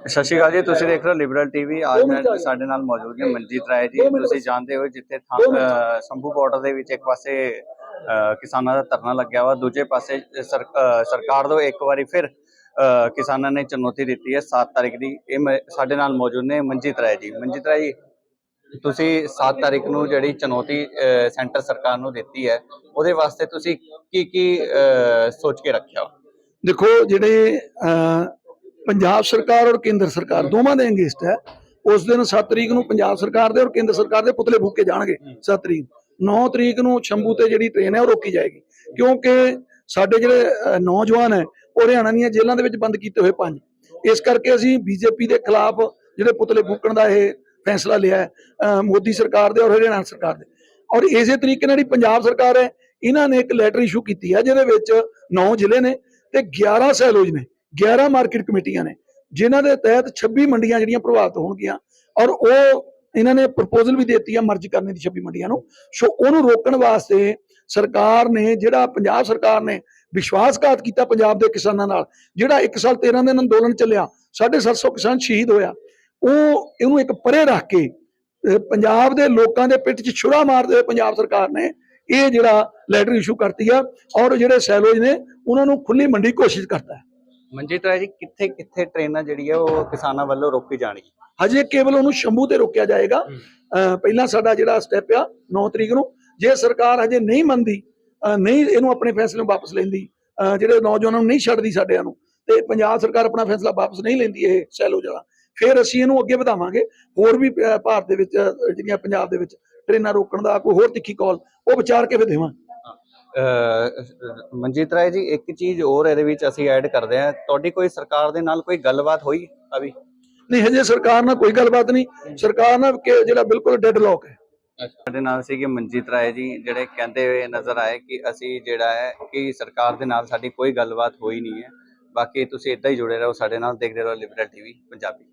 ਸਤਿ ਸ਼੍ਰੀ ਅਕਾਲ ਜੀ ਤੁਸੀਂ ਦੇਖ ਰਹੇ ਹੋ ਲਿਬਰਲ ਟੀਵੀ ਅੱਜ ਮੈਂ ਸਾਡੇ ਨਾਲ ਮੌਜੂਦ ਹੈ ਮਨਜੀਤ ਰਾਏ ਜੀ। ਤੁਸੀਂ ਜਾਣਦੇ ਹੋ ਜਿੱਥੇ ਥਾਂ- ਸੰਭੂ ਬਾਰਡਰ ਦੇ ਵਿੱਚ ਇੱਕ ਪਾਸੇ ਕਿਸਾਨਾਂ ਦਾ ਧਰਨਾ ਲੱਗਿਆ ਵਾ। ਦੂਜੇ ਪਾਸੇ ਸਰਕਾਰ ਤੋਂ ਇੱਕ ਵਾਰੀ ਫਿਰ ਕਿਸਾਨਾਂ ਨੇ ਚੁਣੌਤੀ ਦਿੱਤੀ ਹੈ 7 ਤਾਰੀਖ ਦੀ। ਇਹ ਸਾਡੇ ਨਾਲ ਮੌਜੂਦ ਨੇ ਮਨਜੀਤ ਰਾਏ ਜੀ। ਮਨਜੀਤ ਰਾਏ ਜੀ ਤੁਸੀਂ 7 ਤਾਰੀਖ ਨੂੰ ਜਿਹੜੀ ਚੁਣੌਤੀ ਸੈਂਟਰ ਸਰਕਾਰ ਨੂੰ ਦਿੱਤੀ ਹੈ ਉਹਦੇ ਵਾਸਤੇ ਤੁਸੀਂ ਕੀ ਕੀ ਸੋਚ ਕੇ ਰੱਖਿਆ? ਦੇਖੋ ਜਿਹੜੇ ਪੰਜਾਬ ਸਰਕਾਰ ਔਰ ਕੇਂਦਰ ਸਰਕਾਰ ਦੋਵਾਂ ਦੇ ਅੰਗੇਸਟ ਹੈ। ਉਸ ਦਿਨ 7 ਤਰੀਕ ਨੂੰ ਪੰਜਾਬ ਸਰਕਾਰ ਦੇ ਔਰ ਕੇਂਦਰ ਸਰਕਾਰ ਦੇ ਪੁਤਲੇ ਫੂਕੇ ਜਾਣਗੇ 7 ਤਰੀਕ। 9 ਤਰੀਕ ਨੂੰ ਸ਼ੰਭੂ ਤੇ ਜਿਹੜੀ ਟ੍ਰੇਨ ਹੈ ਉਹ ਰੋਕੀ ਜਾਏਗੀ। ਕਿਉਂਕਿ ਸਾਡੇ ਜਿਹੜੇ ਨੌਜਵਾਨ ਹੈ, ਉਹ ਹਰਿਆਣਾ ਦੀਆਂ ਜੇਲ੍ਹਾਂ ਦੇ ਵਿੱਚ ਬੰਦ ਕੀਤੇ ਹੋਏ ਪੰਜ। ਇਸ ਕਰਕੇ ਅਸੀਂ ਬੀਜੇਪੀ ਦੇ ਖਿਲਾਫ ਜਿਹੜੇ ਪੁਤਲੇ ਫੂਕਣ ਦਾ ਇਹ ਫੈਸਲਾ ਲਿਆ ਮੋਦੀ ਸਰਕਾਰ ਦੇ ਔਰ ਹਰਿਆਣਾ ਸਰਕਾਰ ਦੇ। ਔਰ ਇਸੇ ਤਰੀਕੇ ਨਾਲ ਜਿਹੜੀ ਪੰਜਾਬ ਸਰਕਾਰ ਹੈ, ਇਹਨਾਂ ਨੇ ਇੱਕ ਲੈਟਰ ਇਸ਼ੂ ਕੀਤੀ ਹੈ, ਜਿਹਦੇ ਵਿੱਚ 9 ਜ਼ਿਲ੍ਹੇ ਨੇ ਤੇ 11 ਸੈਲੋਜ ਨੇ। 11 ਮਾਰਕੀਟ ਕਮੇਟੀਆਂ ਨੇ, ਜਿਨ੍ਹਾਂ ਦੇ ਤਹਿਤ 26 ਮੰਡੀਆਂ ਜਿਹੜੀਆਂ ਪ੍ਰਭਾਵਿਤ ਹੋਣਗੀਆਂ ਔਰ ਉਹ ਇਹਨਾਂ ਨੇ ਪ੍ਰਪੋਜ਼ਲ ਵੀ ਦਿੱਤੀ ਆ ਮਰਜ ਕਰਨੇ ਦੀ 26 ਮੰਡੀਆਂ ਨੂੰ। ਸੋ ਉਹਨੂੰ ਰੋਕਣ ਵਾਸਤੇ ਸਰਕਾਰ ਨੇ, ਜਿਹੜਾ ਪੰਜਾਬ ਸਰਕਾਰ ਨੇ ਵਿਸ਼ਵਾਸਘਾਤ ਕੀਤਾ ਪੰਜਾਬ ਦੇ ਕਿਸਾਨਾਂ ਨਾਲ, ਜਿਹੜਾ 1 ਸਾਲ 13 ਦਿਨ ਅੰਦੋਲਨ ਚੱਲਿਆ 750 ਕਿਸਾਨ ਸ਼ਹੀਦ ਹੋਇਆ, ਉਹ ਇਹਨੂੰ ਇੱਕ ਪਰੇ ਰੱਖ ਕੇ ਪੰਜਾਬ ਦੇ ਲੋਕਾਂ ਦੇ ਪਿੱਠ 'ਚ ਛੁਰਾ ਮਾਰਦੇ ਹੋਏ ਪੰਜਾਬ ਸਰਕਾਰ ਨੇ ਇਹ ਜਿਹੜਾ ਲੈਟਰ ਇਸ਼ੂ ਕਰਤੀ ਆ ਔਰ ਜਿਹੜੇ ਸੈਲੋਜ ਨੇ, ਉਹਨਾਂ ਨੂੰ ਖੁੱਲੀ ਮੰਡੀ ਘੋਸ਼ਿਤ ਕਰਤਾ ਹੈ। ਮਨਜੀਤ ਰਾਏ ਜੀ ਕਿੱਥੇ ਕਿੱਥੇ ਟ੍ਰੇਨਾਂ ਜਿਹੜੀ ਹੈ ਉਹ ਕਿਸਾਨਾਂ ਵੱਲੋਂ ਰੋਕੀ ਜਾਣਗੀ ਹਜੇ ਕੇਵਲ ਉਹਨੂੰ ਸ਼ੰਭੂ ਤੇ ਰੋਕਿਆ ਜਾਏਗਾ। ਪਹਿਲਾਂ ਸਾਡਾ ਜਿਹੜਾ ਸਟੈਪ ਆ 9 ਤਰੀਕ ਨੂੰ ਜੇ ਸਰਕਾਰ ਹਜੇ ਨਹੀਂ ਮੰਨਦੀ ਨਹੀਂ ਇਹਨੂੰ ਆਪਣੇ ਫੈਸਲੇ ਨੂੰ ਵਾਪਸ ਲੈਂਦੀ ਜਿਹੜੇ ਨੌਜਵਾਨਾਂ ਨੂੰ ਨਹੀਂ ਛੱਡਦੀ ਸਾਡਿਆਂ ਨੂੰ ਤੇ ਪੰਜਾਬ ਸਰਕਾਰ ਆਪਣਾ ਫੈਸਲਾ ਵਾਪਸ ਨਹੀਂ ਲੈਂਦੀ ਇਹ ਸੈਲੋ ਜਿਹੜਾ ਫਿਰ ਅਸੀਂ ਇਹਨੂੰ ਅੱਗੇ ਵਧਾਵਾਂਗੇ। ਹੋਰ ਵੀ ਭਾਰਤ ਦੇ ਵਿੱਚ ਜਿਹੜੀਆਂ ਪੰਜਾਬ ਦੇ ਵਿੱਚ ਟ੍ਰੇਨਾਂ ਰੋਕਣ ਦਾ ਕੋਈ ਹੋਰ ਤਿੱਖੀ ਕਾਲ ਉਹ ਵਿਚਾਰ ਕੇ ਫਿਰ ਦੇਵਾਂ? ਮਨਜੀਤ ਰਾਏ ਜੀ ਇੱਕ ਚੀਜ਼ ਹੋਰ ਇਹਦੇ ਵਿੱਚ ਅਸੀਂ ਐਡ ਕਰਦੇ ਹਾਂ। ਤੁਹਾਡੀ ਕੋਈ ਸਰਕਾਰ ਦੇ ਨਾਲ ਕੋਈ ਗੱਲਬਾਤ ਹੋਈ ਅਭੀ? ਨਹੀਂ ਹਜੇ ਸਰਕਾਰ ਨਾਲ ਕੋਈ ਗੱਲਬਾਤ ਨਹੀਂ। ਸਰਕਾਰ ਨਾਲ ਕਿ ਜਿਹੜਾ ਬਿਲਕੁਲ ਡੈਡ ਲੋਕ ਹੈ ਸਾਡੇ ਨਾਲ ਸੀਗੇ ਮਨਜੀਤ ਰਾਏ ਜੀ ਜਿਹੜੇ ਕਹਿੰਦੇ ਹੋਏ ਨਜ਼ਰ ਆਏ ਕਿ ਅਸੀਂ ਜਿਹੜਾ ਹੈ ਕਿ ਸਰਕਾਰ ਦੇ ਨਾਲ ਸਾਡੀ ਕੋਈ ਗੱਲਬਾਤ ਹੋਈ ਨਹੀਂ ਹੈ। ਬਾਕੀ ਤੁਸੀਂ ਇਦਾਂ ਹੀ ਜੁੜੇ ਰਹੋ ਸਾਡੇ ਨਾਲ ਦੇਖਦੇ ਰਹੋ ਲਿਬਰਲ ਟੀਵੀ ਪੰਜਾਬੀ।